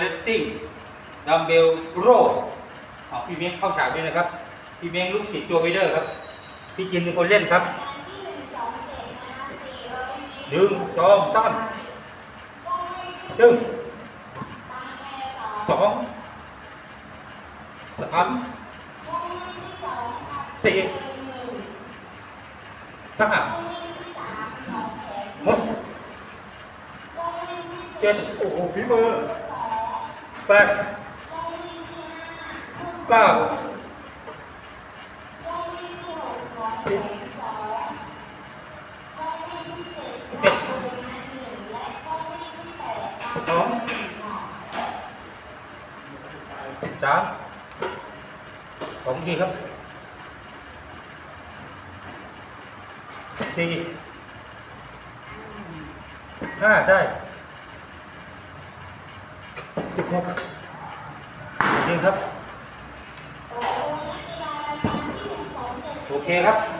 เลตติ้งดัมเบลโรเอาพี่เม้งเข้าฉากด้วยนะครับ พี่เม้งลูกศิษย์โจไวเดอร์ครับ พี่จินเป็นคนเล่นครับหนึ่งสองสามหนึ่งสองสามสี่ห้าหกเจ็ดโอ้โหฝีมือ 8 9 10 11 12 13 không gì không gì à đây สิบหกจริงครับ โอเคครับ